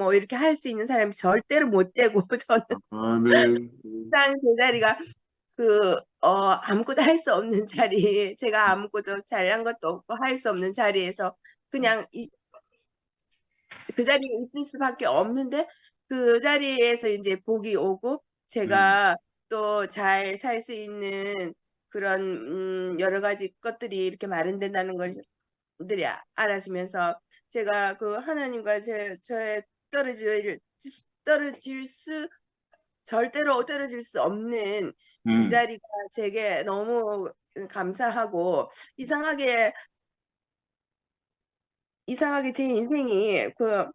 뭐 이렇게 할 수 있는 사람이 절대로 못 되고 저는 아멘. 항상 제 자리가 그 어, 아무것도 할 수 없는 자리, 제가 아무것도 잘한 것도 없고 할 수 없는 자리에서 그냥 이, 그 자리에 있을 수밖에 없는데 그 자리에서 이제 복이 오고 제가 또잘 살 수 있는 그런 음, 여러 가지 것들이 이렇게 마련된다는 것들이 아- 알아지면서 제가 그 하나님과 제 저의 떨어질 떨어질 수 절대로 떨어질 수 없는 그 음. 자리가 제게 너무 감사하고 이상하게 이상하게 제 인생이 그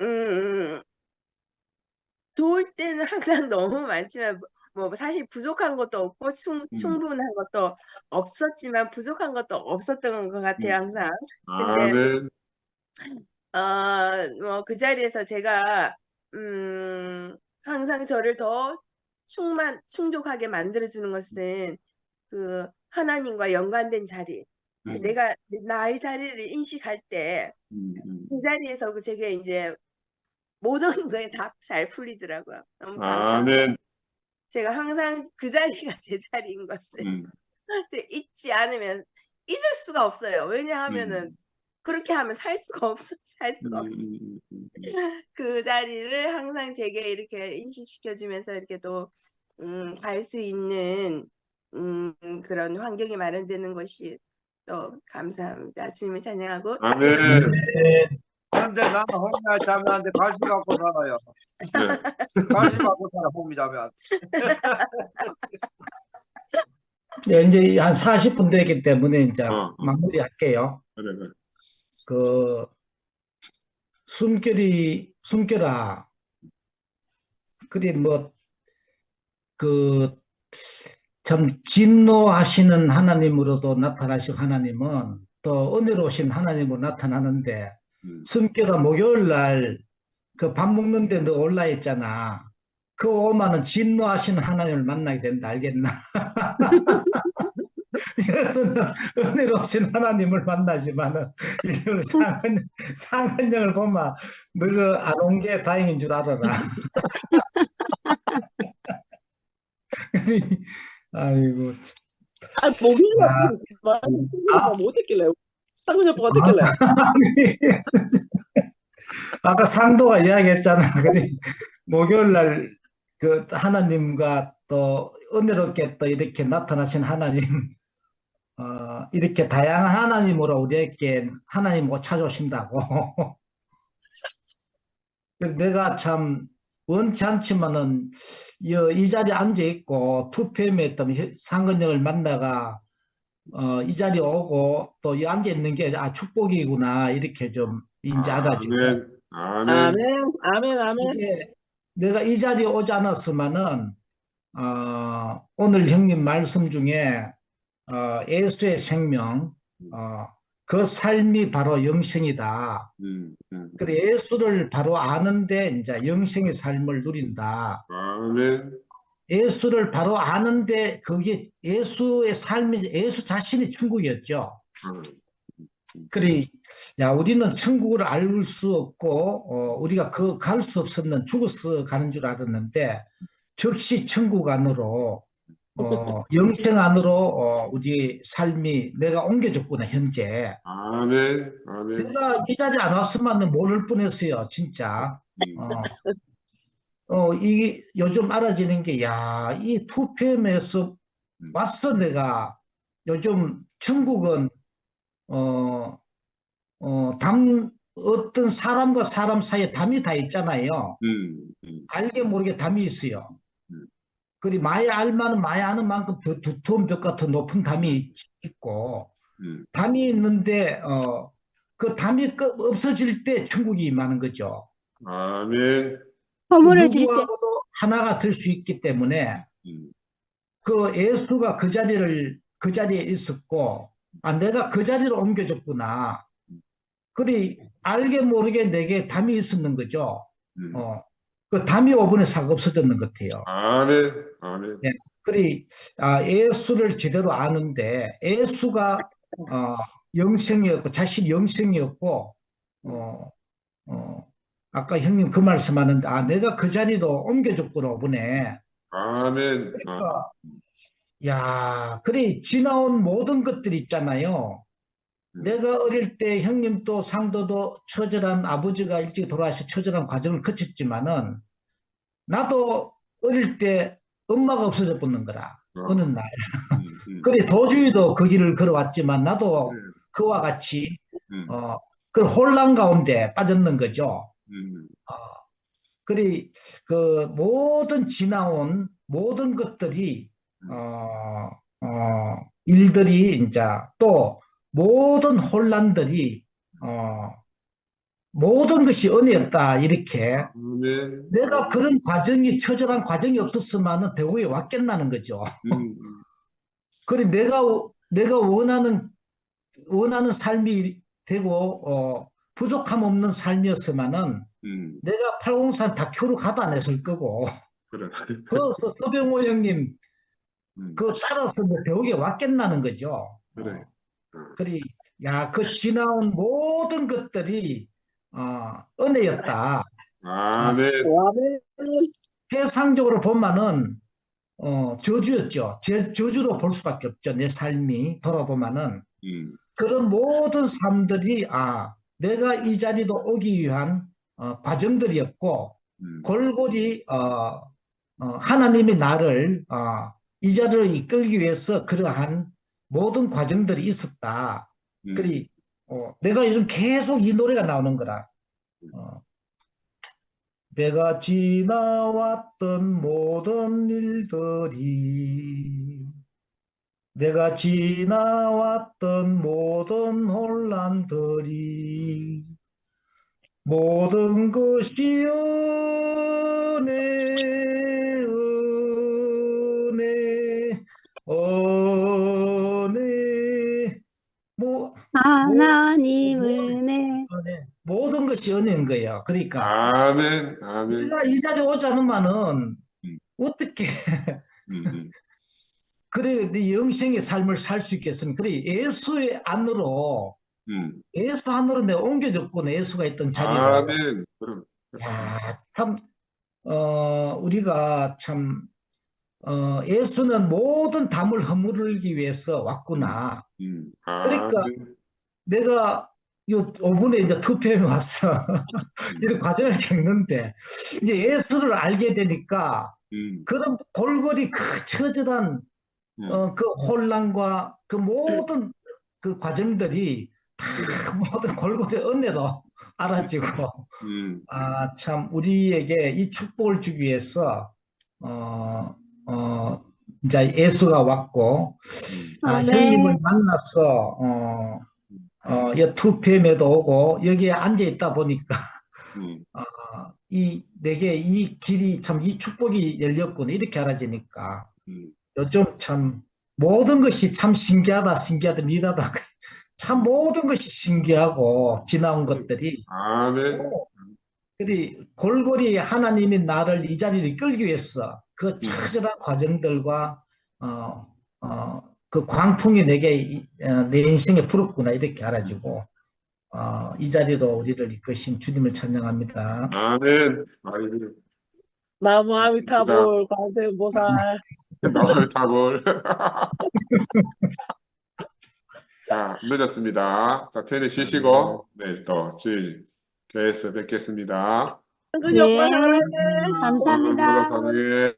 음, 좋을 때는 항상 너무 많지만 뭐 사실 부족한 것도 없고 충, 음. 충분한 것도 없었지만 부족한 것도 없었던 것 같아요 음. 항상 근데 아멘. 어, 뭐그 자리에서 제가 음, 항상 저를 더 충만 충족하게 만들어 주는 것은 그 하나님과 연관된 자리. 음. 내가 나의 자리를 인식할 때그 음, 음. 자리에서 그 제게 이제 모든 거에 다 잘 풀리더라고요. 너무 감사합니다. 아멘. 제가 항상 그 자리가 제 자리인 것을 음. 잊지 않으면 잊을 수가 없어요. 왜냐하면은 음. 그렇게 하면 살 수가 없어, 살 수가 음, 없어. 음, 음, 음. 그 자리를 항상 제게 이렇게 인식시켜주면서 이렇게 또, 음, 갈 수 있는, 음, 그런 환경이 마련되는 것이 또 감사합니다. 주님을 찬양하고, 아멘. 그런데 나는 홈이 자매한테 관심 갖고 살아요. 네. 관심 갖고 살아 홈이 자매한테. 네, 이제 한 40분 되기 때문에 이제 어. 마무리할게요. 그래, 그래. 그 숨결이 숨결아 그리 뭐 그 참 진노하시는 하나님으로도 나타나시고 하나님은 또 은혜로우신 하나님으로 나타나는데 음. 숨결아 목요일 날 그 밥 먹는데 너 올라 있잖아. 그 오면은 진노하시는 하나님을 만나게 된다 알겠나? 이것은 은혜로우신 하나님을 만나지만은 이걸 상한 상한령을 보면 너가 안온 게 다행인 줄 알아라. 아이고 참. 아, 목요일날 아. 말 못했길래 오빠가 어땠길래 아까 상도가 이야기했잖아. 그래 목요일 날 그 하나님과 또 은혜롭게 또 이렇게 나타나신 하나님, 어, 이렇게 다양한 하나님으로 우리에게 하나님을 찾아오신다고. 내가 참 원치 않지만은 이, 이 자리에 앉아 있고 2PM에 했던 상근영을 만나가 어, 이 자리에 오고 또 이 앉아 있는 게 아, 축복이구나 이렇게 좀 이제 알아지고 아멘. 아멘. 아멘 아멘 내가 이 자리에 오지 않았으면은 어, 오늘 형님 말씀 중에 어, 예수의 생명 어, 그 삶이 바로 영생이다. 음, 음. 그래 예수를 바로 아는데 이제 영생의 삶을 누린다. 아멘. 예수를 바로 아는데 그게 예수의 삶이 예수 자신이 천국이었죠. 음. 그래, 야, 우리는 천국을 알 수 없고, 어, 우리가 그 갈 수 없었는 죽어서 가는 줄 알았는데, 즉시 천국 안으로, 어, 영생 안으로, 어, 우리 삶이 내가 옮겨졌구나, 현재. 아멘. 아멘. 내가 이 자리에 안 왔으면 모를 뻔했어요, 진짜. 음. 어, 어, 이, 요즘 알아지는 게, 야, 이 2PM에서 왔어, 내가. 요즘 천국은, 어, 어, 담, 어떤 사람과 사람 사이에 담이 다 있잖아요. 음, 음. 알게 모르게 담이 있어요. 음. 그리 마야 알만은 마야 아는 만큼 더 두터운 벽 같은 높은 담이 있고, 음. 담이 있는데, 어, 그 담이 끄- 없어질 때 천국이 임하는 거죠. 아멘. 허물어질 때 하나가 될 수 있기 때문에 음. 그 예수가 그 자리를 그 자리에 있었고 아 내가 그 자리로 옮겨졌구나. 그리 알게 모르게 내게 담이 있었는 거죠. 음. 어. 그 담이 5분의 4가 없어졌는 것 같아요. 아멘. 아멘. 네. 그리 아 예수를 제대로 아는데 예수가 어 영생이었고 자신이 영생이었고 어, 어 아까 형님 그 말씀 하는데 아 내가 그 자리로 옮겨줬구나 보네. 아멘. 아, 그러니까 야 그래 지나온 모든 것들이 있잖아요. 음. 내가 어릴 때 형님도 상도도 처절한 아버지가 일찍 돌아가셔 처절한 과정을 거쳤지만은 나도 어릴 때 엄마가 없어져 버는 거라 어느 날. 음, 음. 그래 도주희도 그 길을 걸어왔지만 나도. 그와 같이 음, 어, 그 혼란 가운데 빠졌는 거죠. 음, 그래 그 모든 지나온 모든 것들이 음. 어, 어, 일들이 이제 또 모든 혼란들이 어, 모든 것이 은혜였다 이렇게 아멘. 내가 그런 과정이 처절한 과정이 없었으면은 대구에 왔겠나는 거죠. 음, 음. 그래 내가 내가 원하는 원하는 삶이 되고 어, 부족함 없는 삶이었으면은 음, 내가 803 다큐로 가도 안 했을 거고 그래. 그 서병호 형님 음, 그 따라서 내 배우게 왔겠나는 거죠. 그래. 그래 야그 지나온 모든 것들이 어, 은혜였다. 아멘. 아멘. 세상적으로 보면은 어, 저주였죠. 제, 저주로 볼 수밖에 없죠. 내 삶이 돌아보면은 음, 그런 모든 삶들이 아 내가 이 자리로 오기 위한 어, 과정들이었고 음, 골고리 어, 어, 하나님이 나를 어, 이 자리로 이끌기 위해서 그러한 모든 과정들이 있었다. 음. 그리 어, 내가 요즘 계속 이 노래가 나오는 거라. 어, 내가 지나왔던 모든 일들이 내가 지나왔던 모든 혼란들이 모든 것이 은혜 은혜 은 하나님 은혜 은혜 모든 것이 은혜인 거예요. 그러니까 아멘. 아멘. 우리가 이 자리에 오지 않으면은 음. 어떻게 음, 음. 그래 네 영생의 삶을 살 수 있겠습니까? 그래 예수의 안으로 음. 예수 안으로 내가 옮겨졌구나 예수가 있던 자리로. 아멘. 그럼. 야, 참, 어, 우리가 참, 어, 예수는 모든 담을 허물기 위해서 왔구나. 음. 그러니까 아멘. 내가 요 5분에 이제 투표에 와서 이런 과정을 겪는데 이제 예수를 알게 되니까 음, 그런 골고리 그 처절한 음. 어, 그 혼란과 그 모든 그 과정들이 다 모든 골고리 은혜로 알아지고 음. 아, 참, 우리에게 이 축복을 주기 위해서, 어, 어, 이제 예수가 왔고, 아, 아멘. 형님을 만나서, 어, 어, 이 2PM에도 오고, 여기에 앉아 있다 보니까, 음. 어, 이, 내게 이 길이 참, 이 축복이 열렸구나, 이렇게 알아지니까, 음. 요즘 참, 모든 것이 참 신기하다, 신기하다, 미하다. 참 모든 것이 신기하고, 지나온 것들이, 아멘. 그리 골고리 하나님이 나를 이 자리를 이끌기 위해서 그 처절한 과정들과 어, 어, 그 광풍이 내게 이- 어, 내 인생에 불었구나 이렇게 알아지고 어, 이 자리로 우리를 이끄신 주님을 찬양합니다. 아멘. 아이고. 나무 아미타불 관세음보살. 나를 타볼. 자, 늦었습니다. 자, 편히 쉬시고, 내일 또 주일 교회에서 뵙겠습니다. 네. 감사합니다. 사랑해.